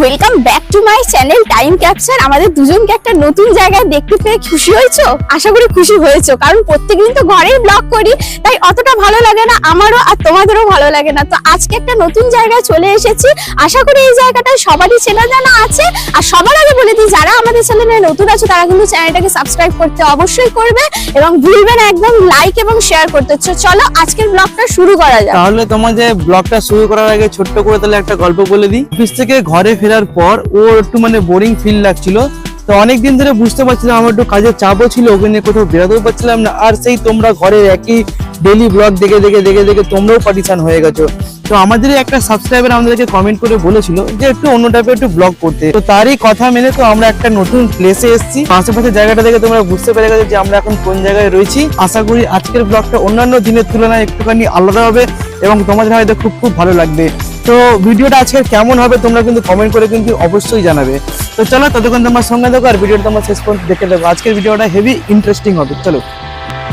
Welcome back to my channel time capture আমাদের দুজনকে একটা নতুন জায়গায় দেখতে পেয়ে খুশি হয়েছো? আশা করি খুশি হয়েছো, কারণ প্রত্যেকদিন তো ঘরেই ব্লগ করি, তাই অতটা ভালো লাগে না, আমারও আর তোমাদেরও ভালো লাগে না। তো আজকে একটা নতুন জায়গায় চলে এসেছি। আশা করি এই জায়গাটা সবারই চেনা জানা আছে। আর সবার আগে বলে দিই, যারা আমাদের চ্যানেলে নতুন আছে, তারা কিন্তু চ্যানেলটাকে সাবস্ক্রাইব করতে অবশ্যই করবে এবং ভুলবে না, একদম লাইক এবং শেয়ার করতে। চলো, আজকের ব্লগটা শুরু করা যাক। তাহলে তোমাদের ব্লগটা শুরু করার আগে ছোট্ট করে তাহলে একটা গল্প বলে দিই। অফিস থেকে ঘরে ফেরার পর ও একটু মানে বোরিং ফিল লাগছিল। তো অনেক দিন ধরে বুঝতে পারছিলাম আমার একটু কাজের চাপও ছিল, ওকে নিয়ে কোথাও বেরোতেও পারছিলাম না। আর সেই তোমরা ঘরের একই ডেলি ব্লগ দেখে দেখে দেখে দেখে তোমরাও পার্টিশন হয়ে গেছো। তো আমাদের একটা সাবস্ক্রাইবার আমাদেরকে কমেন্ট করে বলেছিল যে একটু অন্য টাইপের একটু ব্লগ করতে। তো তারই কথা মেনে তো আমরা একটা নতুন প্লেসে এসেছি। আশেপাশে জায়গাটা দেখে তোমরা বুঝতে পেরে গেছো যে আমরা এখন কোন জায়গায় রয়েছি। আশা করি আজকের ব্লগটা অন্যান্য দিনের তুলনায় একটুখানি আলাদা হবে এবং তোমাদের হয়তো খুব খুব ভালো লাগবে। তো ভিডিওটা আজকে কেমন হবে তোমরা কিন্তু কমেন্ট করে কিন্তু অবশ্যই জানাবে। তো চলো ততক্ষণ তোমার সঙ্গে দেখো আর ভিডিওটা তোমার শেষ পর্যন্ত দেখে দেবো আজকের ভিডিওটা হেভি ইন্টারেস্টিং হবে, চলো।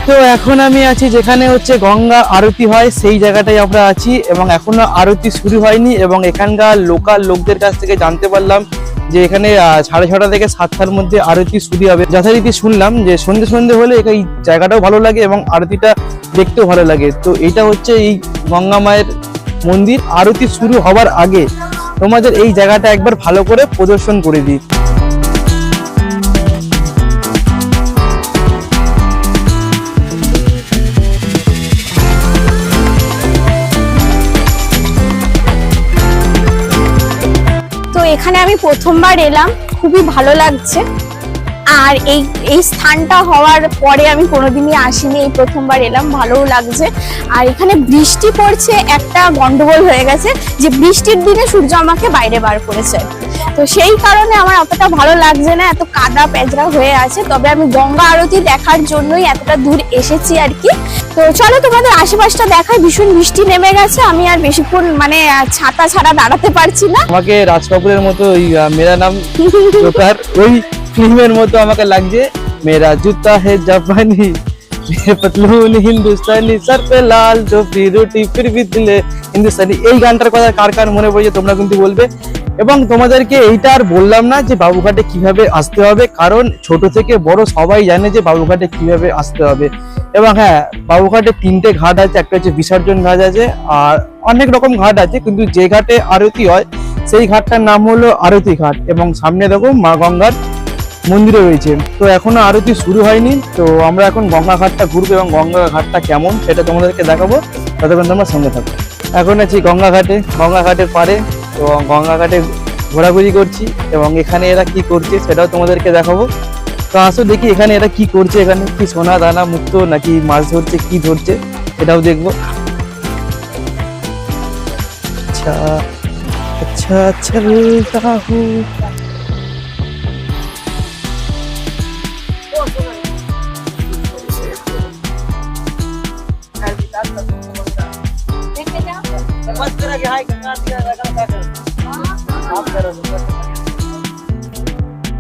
তো এখন আমি আছি যেখানে হচ্ছে গঙ্গা আরতি হয়, সেই জায়গাটাই আমরা আছি এবং এখনও আরতি শুরু হয়নি এবং এখানকার লোকাল লোকদের কাছ থেকে জানতে পারলাম যে এখানে সাড়ে ছটা থেকে সাতটার মধ্যে আরতি শুরু হবে। যথারীতি শুনলাম যে সন্ধে সন্ধে হলে এই জায়গাটাও ভালো লাগে এবং আরতিটা দেখতেও ভালো লাগে। তো এটা হচ্ছে এই গঙ্গা মায়ের মন্দির আরতি শুরু হওয়ার আগে তোমাদের এই জায়গাটা একবার ভালো করে প্রদর্শন করে দিই। এখানে আমি প্রথমবার এলাম, খুবই ভালো লাগছে। আর এই এই স্থানটা হওয়ার পরে আমি কোনোদিনই আসিনি এই প্রথমবার এলাম ভালোও লাগছে। আর এখানে বৃষ্টি পড়ছে একটা গন্ডগোল হয়ে গেছে যে বৃষ্টির দিনে সূর্য আমাকে বাইরে বার করেছে। তো সেই কারণে আমার অতটা ভালো লাগছে না এত কাদা পেঁচড়া হয়ে আছে। তবে আমি গঙ্গা আরতি দেখার জন্যই এতটা দূর এসেছি আর কি। তো চলো তোমাদের আশেপাশটা দেখায় ভীষণ বৃষ্টি নেমে গেছে আমি আর বেশিক্ষণ মানে ছাতা ছাড়া দাঁড়াতে পারছি না। আমাকে রাজ কাপুরের মতো ওই মেরা নাম ওই ফিল্মের মতো আমাকে লাগছে। মেরা জুতা হে জাপানি পতলুন, হিন্দুস্তানি, সর পে লাল ঝোপড়ি রুটি, ফির ভি দিলে হিন্দুস্তানি। এই গানটার কথা কার কার মনে পড়ছে তোমরা কিন্তু বলবে। এবং তোমাদেরকে এইটা আর বললাম না যে বাবুঘাটে কীভাবে আসতে হবে, কারণ ছোট থেকে বড় সবাই জানে যে বাবুঘাটে কীভাবে আসতে হবে। এবং হ্যাঁ বাবুঘাটে তিনটে ঘাট আছে, একটা হচ্ছে বিসর্জন ঘাট আছে, আর অনেক রকম ঘাট আছে, কিন্তু যে ঘাটে আরতি হয়, সেই ঘাটটার নাম হলো আরতি ঘাট। এবং সামনে দেখো মা গঙ্গার মন্দিরে রয়েছে তো এখনও আরতি শুরু হয়নি তো আমরা এখন গঙ্গা ঘাটটা ঘুরবো এবং গঙ্গা ঘাটটা কেমন সেটা তোমাদেরকে দেখাবো ততক্ষণ তোমরা সঙ্গে থাকো এখন আছি গঙ্গা ঘাটে গঙ্গা ঘাটের পারে তো গঙ্গা ঘাটে ঘোরাঘুরি করছি এবং এখানে এরা কি করছে সেটাও তোমাদেরকে দেখাবো তো আসো দেখি এখানে এরা কি করছে এখানে কি সোনা দানা মুক্ত নাকি মাছ ধরছে কি ধরছে সেটাও দেখব আচ্ছা আচ্ছা হুঁ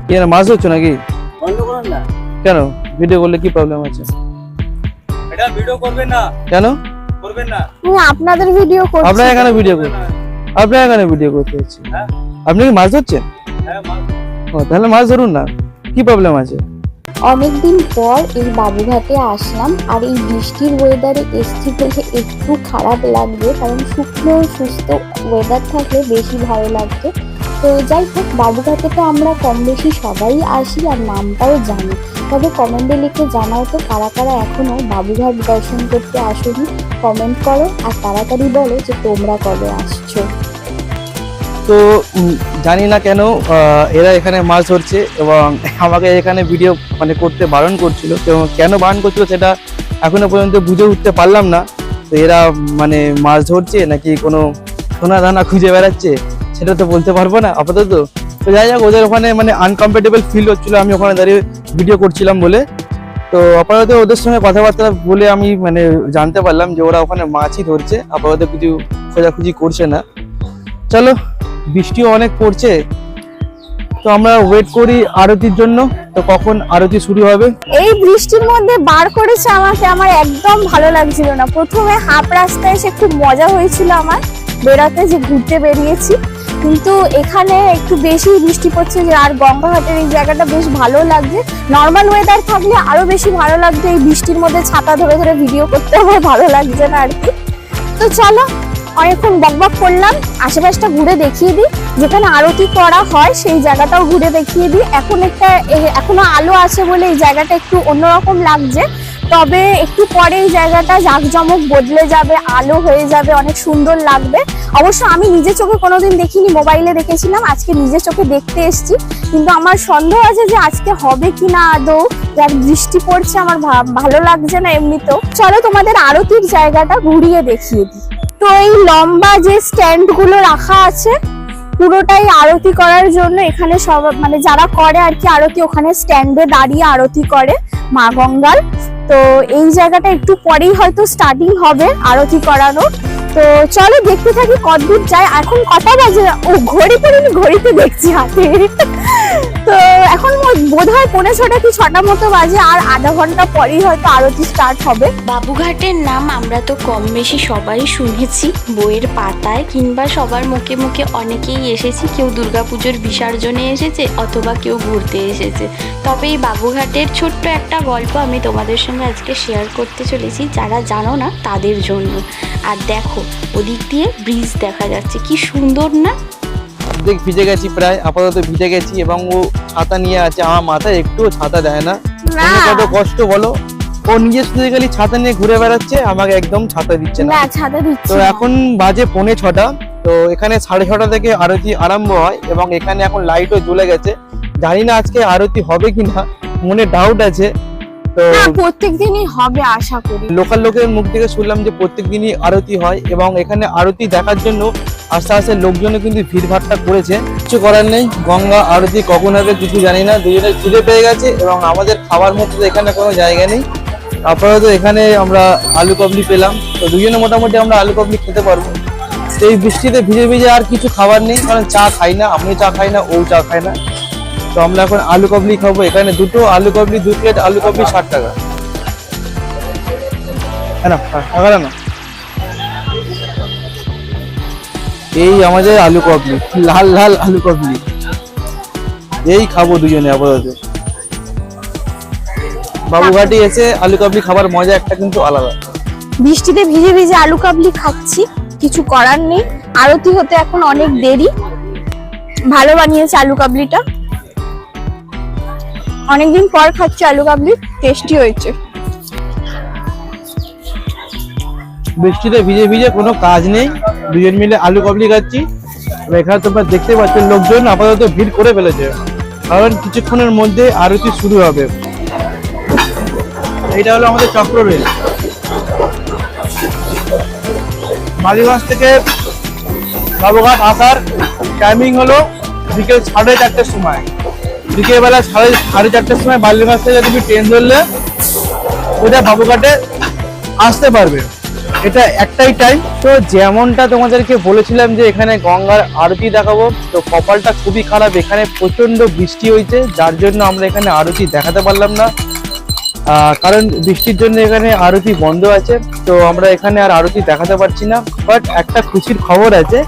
কি না মাছ ধরছো নাকি? বন্ধ করুন না। কেন? ভিডিও করলে কি প্রবলেম আছে? এটা ভিডিও করবেন না। কেন? করবেন না। আমি আপনাদের ভিডিও করছি। আপনারা এখানে ভিডিও আপনারা এখানে ভিডিও করতে হচ্ছে। হ্যাঁ। আপনি কি মাছ ধরছেন? হ্যাঁ মাল- ও তাহলে মাছ ধরুন না। কি প্রবলেম আছে? অনেকদিন পর এই বাবুঘাটে আসলাম আর এই বৃষ্টির ওয়েদারে এসছি বলে একটু খারাপ লাগবে কারণ শুকনো সুস্থ ওয়েদার থাকলে বেশি ভালো লাগতো তো যাই হোক, বাবুঘাটে তো আমরা কম বেশি সবাই আসি আর নামটাও জানি। তবে কমেন্টে লিখে জানাও তো কারা কারা এখনও বাবুঘাট দর্শন করতে আসোনি। কমেন্ট করো আর তাড়াতাড়ি বলো যে তোমরা কবে আসছো। তো জানি না কেন এরা এখানে মাছ ধরছে এবং আমাকে এখানে ভিডিও মানে করতে বারণ করছিল। কেন বারণ করছিল সেটা এখনও পর্যন্ত বুঝে উঠতে পারলাম না। তো এরা মানে মাছ ধরছে নাকি কোনো সোনা দানা খুঁজে বেড়াচ্ছে? সেটা তো বলতে পারব না, আপাতত। তো যাই হোক, ওদের ওখানে মানে আনকমফোর্টেবল ফিল হচ্ছিল, আমি ওখানে দাঁড়িয়ে ভিডিও করছিলাম বলে। তো আপাতত ওদের সঙ্গে কথাবার্তা বলে আমি মানে জানতে পারলাম যে ওরা ওখানে মাছই ধরছে, আপাতত কিছু খোঁজাখুঁজি করছে না। চলো, বৃষ্টিও অনেক পড়ছে। তো আমরা ওয়েট করি আরতির জন্য, তো কখন আরতি শুরু হবে? এই বৃষ্টির মধ্যে বার করেছে আমাকে, আমার একদম ভালো লাগছিল না। প্রথমে হাফ রাস্তায় এসে খুব মজা হয়েছিল আমার, বেড়াতে যে ঘুরতে বেরিয়েছি। কিন্তু এখানে একটু বেশি বৃষ্টি পড়ছে যে আর গঙ্গাঘাটের এই জায়গাটা বেশ ভালো লাগছে। নর্মাল ওয়েদার থাকলে আরও বেশি ভালো লাগছে, এই বৃষ্টির মধ্যে ছাতা ধরে ধরে ভিডিও করতে আমার ভালো লাগছে না আর কি। তো চলো, অনেকক্ষণ বকবক করলাম, আশেপাশটা ঘুরে দেখিয়ে দিই। যেখানে আরতি করা হয়, সেই জায়গাটাও ঘুরে দেখিয়ে দিই। এখন একটা এখনও আলো আছে বলে এই জায়গাটা একটু অন্যরকম লাগছে। তবে একটু পরে এই জায়গাটা জাঁকজমক বদলে যাবে, আলো হয়ে যাবে, অনেক সুন্দর লাগবে। অবশ্য আমি নিজে চোখে কোনোদিন দেখিনি, মোবাইলে দেখেছিলাম, আজকে নিজের চোখে দেখতে এসেছি। কিন্তু আমার সন্দেহ আছে যে আজকে হবে কি না আদৌ যার বৃষ্টি পড়ছে, আমার ভালো লাগছে না এমনিতেও। চলো তোমাদের আরতির জায়গাটা ঘুরিয়ে দেখিয়ে দিই। তো এই লম্বা যে স্ট্যান্ডগুলো রাখা আছে, পুরোটাই আরতি করার জন্য এখানে সব মানে যারা করে আর কি আরতি, ওখানে স্ট্যান্ডে দাঁড়িয়ে আরতি করে মা গঙ্গার। তো এই জায়গাটা একটু পরেই হয়তো স্টার্টিং হবে আরতি করানো তো চলো দেখতে থাকি কতদূর যায়। এখন কটা বাজে? ও, ঘড়ি পড়িনি ঘড়িতে দেখছি হাতে। তো এখন বোধ হয় পৌনে ছটা কি ছটা মতো বাজে, আর আধা ঘণ্টা পরেই হয়তো আরতি স্টার্ট হবে। বাবুঘাটের নাম আমরা তো কম বেশি সবাই শুনেছি। বইয়ের পাতায় কিংবা সবার মুখে মুখে অনেকেই এসেছি। কেউ দুর্গাপুজোর বিসর্জনে এসেছে অথবা কেউ ঘুরতে এসেছে। তবে এই বাবুঘাটের ছোট্ট একটা গল্প আমি তোমাদের সঙ্গে আজকে শেয়ার করতে চলেছি। যারা জানো না তাদের জন্য। আর দেখো ওদিক দিয়ে ব্রিজ দেখা যাচ্ছে। কি সুন্দর না? দেখ ভিজে গেছি প্রায় আপাতত ভিজে গেছি এবং ও ছাতা নিয়ে আছে। আমার মাথায় একটুও ছাতা দেয় না। কত কষ্ট বলো। ও নিজে শুধু খালি ছাতা নিয়ে ঘুরে বেড়াচ্ছে আমাকে একদম ছাতা দিচ্ছে না। ছাদে দিচ্ছি তো এখন বাজে পৌনে ছটা। তো এখানে সাড়ে ছটা থেকে আরতি আরম্ভ হয় এবং এখানে এখন লাইটও জ্বলে গেছে। জানি না আজকে আরতি হবে কিনা মনে ডাউট আছে। তো প্রত্যেক দিনই হবে আশা করি। লোকাল লোকের মুখ থেকে শুনলাম যে প্রত্যেক দিনই আরতি হয় এবং এখানে আরতি দেখার জন্য আস্তে আস্তে লোকজনও কিন্তু ভিড়ভাট্টা করেছে। কিছু করার নেই গঙ্গা আরতি কখন হবে কিছু জানি না দুজনে খিদে পেয়ে গেছে এবং আমাদের খাওয়ার মতো তো এখানে কোনো জায়গা নেই। আপাতত এখানে আমরা আলু কাবলি পেলাম তো দুজনে মোটামুটি আমরা আলু কাবলি খেতে পারব। তো এই বৃষ্টিতে ভিজে ভিজে আর কিছু খাবার নেই কারণ চা খাই না আমি চা খাই না ও চা খায় না। তো আমরা এখন আলু কাবলি খাব। এখানে দুটো আলু কাবলি, দু প্লেট আলু কাবলি ষাট টাকা। হ্যাঁ টাকা না। এই আমাদের আলু কাবলি, লাল লাল আলু কাবলি। এই খাব দুজনে আপাতত। বাবুঘাটি এসে আলু কাবলি খাবার মজা একটা কিন্তু আলাদা। বৃষ্টিতে ভিজে ভিজে আলু কাবলি খাচ্ছি, কিছু করার নেই। আরতি হতে এখন অনেক দেরি। ভালো বানিয়েছে আলু কাবলিটা। অনেকদিন পর খাচ্ছি আলু কাবলি টেস্টি হয়েছে। বৃষ্টিতে ভিজে ভিজে কোনো কাজ নেই, দুজন মিলে আলু কাবলি খাচ্ছি। এখানে তোমরা দেখতে পাচ্ছ, লোকজন আপাতত ভিড় করে ফেলেছে, কারণ কিছুক্ষণের মধ্যে আরতি শুরু হবে। এইটা হলো আমাদের চক্র রেল। মালিগঞ্জ থেকে বাবুঘাট আসার টাইমিং হলো বিকেল সাড়ে চারটের সময়। বিকেলবেলা সাড়ে সাড়ে চারটের সময় বালিগঞ্জ থেকে তুমি ট্রেন ধরলে, ওটা বাবুঘাটে আসতে পারবে। এটা একটাই টাইম তো যেমনটা তোমাদেরকে বলেছিলাম যে এখানে গঙ্গার আরতি দেখাবো, তো কপালটা খুবই খারাপ। এখানে প্রচণ্ড বৃষ্টি হয়েছে, যার জন্য আমরা এখানে আরতি দেখাতে পারলাম না। কারণ বৃষ্টির জন্য এখানে আরতি বন্ধ আছে, তো আমরা এখানে আর আরতি দেখাতে পারছি না। বাট একটা খুশির খবর আছে,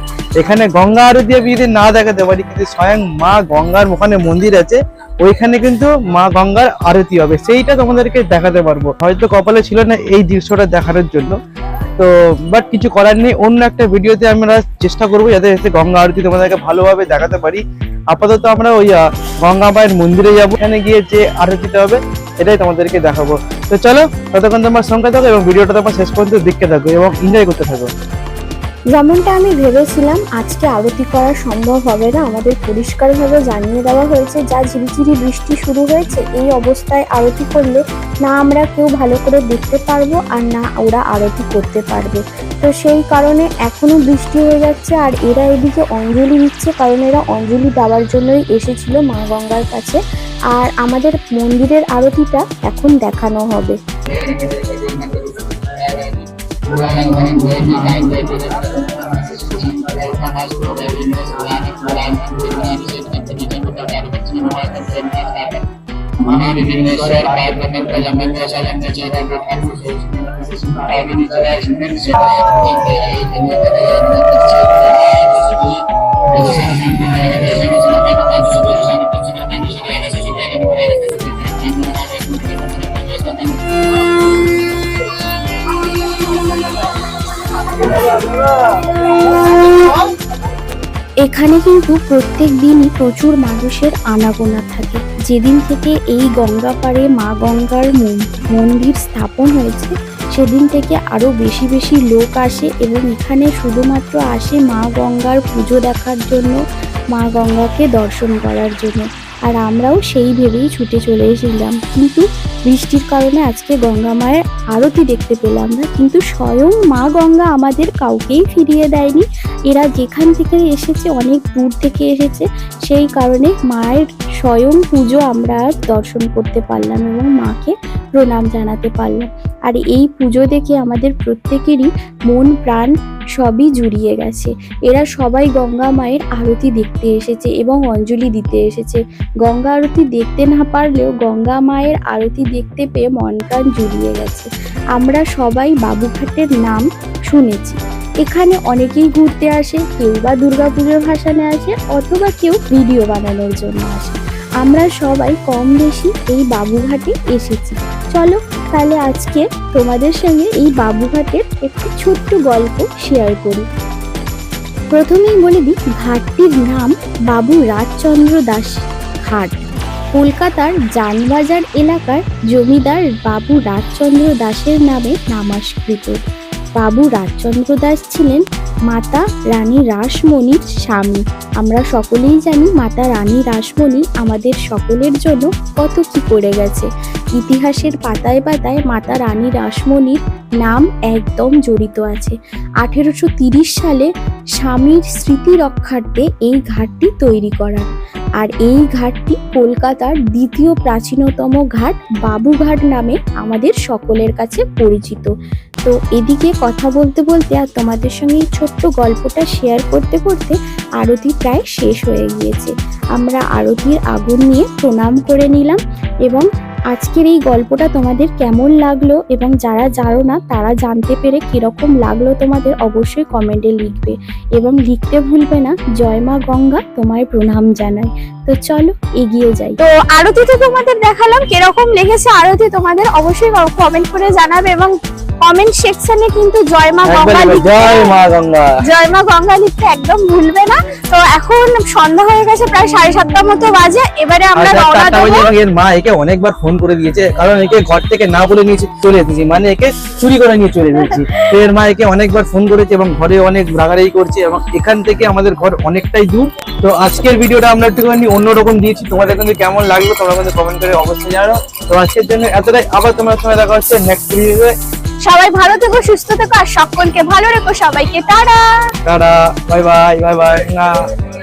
এখানে গঙ্গা আরতি আমি যদি না দেখাতে পারি, কিন্তু স্বয়ং মা গঙ্গার ওখানে মন্দির আছে, ওইখানে কিন্তু মা গঙ্গার আরতি হবে। সেইটা তোমাদেরকে দেখাতে পারব। হয়তো কপালে ছিল না এই দৃশ্যটা দেখানোর জন্য। তো বাট কিছু করার নেই। অন্য একটা ভিডিওতে আমরা চেষ্টা করব যাতে গঙ্গা আরতি তোমাদেরকে ভালোভাবে দেখাতে পারি। আপাতত আমরা ওই গঙ্গা মায়ের মন্দিরে যাব। এখানে গিয়ে যে আরতিটা হবে এটাই তোমাদেরকে দেখাবো। তো চলো, ততক্ষণ তোমার সঙ্গে থাকো এবং ভিডিওটা তোমার শেষ পর্যন্ত দেখতে থাকো এবং এনজয় করতে থাকো। যেমনটা আমি ভেবেছিলাম, আজকে আরতি করা সম্ভব হবে না। আমাদের পরিষ্কারভাবে জানিয়ে দেওয়া হয়েছে, যা ঝিরিঝিরি বৃষ্টি শুরু হয়েছে, এই অবস্থায় আরতি করলে না আমরা কেউ ভালো করে দেখতে পারব আর না ওরা আরতি করতে পারবে। তো সেই কারণে এখনও বৃষ্টি হয়ে যাচ্ছে আর এরা এদিকে অঞ্জলি দিচ্ছে, কারণ এরা অঞ্জলি দেওয়ার জন্যই এসেছিল মা গঙ্গার কাছে। আর আমাদের মন্দিরের আরতিটা এখন দেখানো হবে। Running when baby and baby महाविभिन्नेश्वर Parvati प्रजम्बेश्वर चंद्रचेरा पार्वतीश्वर सुंदर এখানে কিন্তু প্রত্যেক দিনই প্রচুর মানুষের আনাগোনা থাকে। যেদিন থেকে এই গঙ্গা পাড়ে মা গঙ্গার মন- মন্দির স্থাপন হয়েছে, সেদিন থেকে আরও বেশি বেশি লোক আসে এবং এখানে শুধুমাত্র আসে মা গঙ্গার পুজো দেখার জন্য, মা গঙ্গাকে দর্শন করার জন্য। আর আমরাও সেই ভেবেই ছুটে চলে এসেছিলাম। কিন্তু বৃষ্টির কারণে আজকে গঙ্গা মায়ের আরতি দেখতে পেলাম না। কিন্তু স্বয়ং মা গঙ্গা আমাদের কাউকেই ফিরিয়ে দেয়নি। এরা যেখান থেকে এসেছে, অনেক দূর থেকে এসেছে, সেই কারণে মায়ের স্বয়ং পুজো আমরা দর্শন করতে পারলাম এবং মাকে প্রণাম জানাতে পারলাম। আর এই পুজো দেখে আমাদের প্রত্যেকেরই মন, প্রাণ সবই জুড়িয়ে গেছে। এরা সবাই গঙ্গা মায়ের আরতি দেখতে এসেছে এবং অঞ্জলি দিতে এসেছে। গঙ্গা আরতি দেখতে না পারলেও গঙ্গা মায়ের আরতি দেখতে পেয়ে মন, প্রাণ জুড়িয়ে গেছে। আমরা সবাই বাবুঘাটের নাম শুনেছি। এখানে অনেকেই ঘুরতে আসে, কেউ বা দুর্গাপুজোর ভাসানে আসে অথবা কেউ ভিডিও বানানোর জন্য আসে। আমরা সবাই কম বেশি এই বাবুঘাটে এসেছি। চলো তাহলে আজকে তোমাদের সঙ্গে এই বাবুঘাটের একটি ছোট্ট গল্প শেয়ার করি। প্রথমেই বলে দিই, ঘাটটির নাম বাবু রাজচন্দ্র দাস ঘাট। কলকাতার জানবাজার এলাকার জমিদার বাবু রাজচন্দ্র দাসের নামে নামাঙ্কিত বাবু রাজচন্দ্র দাস ছিলেন মাতা রানী রাসমণির স্বামী। আমরা সকলেই জানি মাতা রানী রাসমণি আমাদের সকলের জন্য কত কি করে গেছে। ইতিহাসের পাতায় পাতায় মাতা রানী রাসমণির নাম একদম জড়িত আছে। আঠেরোশো সালে স্বামীর স্মৃতি রক্ষার্থে এই ঘাটটি তৈরি করা। আর এই ঘাটটি কলকাতার দ্বিতীয় প্রাচীনতম ঘাট বাবুঘাট নামে আমাদের সকলের কাছে পরিচিত। তো এদিকে কথা বলতে বলতে আর তোমাদের সঙ্গে এই ছোট্ট গল্পটা শেয়ার করতে করতে আরতি প্রায় শেষ হয়ে গিয়েছে। আমরা আরতির আগুন নিয়ে প্রণাম করে নিলাম এবং আজকের এই গল্পটা তোমাদের কেমন লাগল এবং যারা জানো না তারা জানতে পেরে কীরকম লাগল তোমাদের অবশ্যই কমেন্টে লিখবে। এবং লিখতে ভুলবে না জয় মা গঙ্গা তোমায় প্রণাম জানাই। তো চলো এগিয়ে যাই। তো আরতি তো তোমাদের দেখালাম কীরকম লেগেছে আরতি তোমাদের অবশ্যই কমেন্ট করে জানাবে এবং কমেন্ট সেকশনে কিন্তু জয় মা গঙ্গা লিখতে জয় মা গঙ্গা। জয় মা গঙ্গা লিখতে একদম ভুলবে না। তো এখন সন্ধ্যা হয়ে গেছে প্রায় সাড়ে সাতটা মতো বাজে। এবারে আমরা আচ্ছা, রওনা দেবো। এবং এর মা একে অনেকবার ফোন করে দিয়েছে। কারণ একে ঘর থেকে না বলে নিয়ে চলে এসেছি। মানে একে চুরি করে নিয়ে চলে এসেছি। তো এর মা একে অনেকবার ফোন করেছে এবং ঘরে অনেক রাগারাগি করছে এবং এখান থেকে আমাদের ঘর অনেকটাই দূর। তো আজকের ভিডিওটা আমরা একটুখানি অন্যরকম দিয়েছি। তোমাদের কিন্তু কেমন লাগল তোমরা কিন্তু কমেন্ট করে অবশ্যই জানাও। তো আজকের জন্য এতটাই। আবার তোমার সঙ্গে দেখা হচ্ছে নেক্সট ভিডিওতে সবাই ভালো থেকো সুস্থ থেকো আর সকলকে ভালো রেখো সবাইকে। Tata! Tata. Bye bye bye bye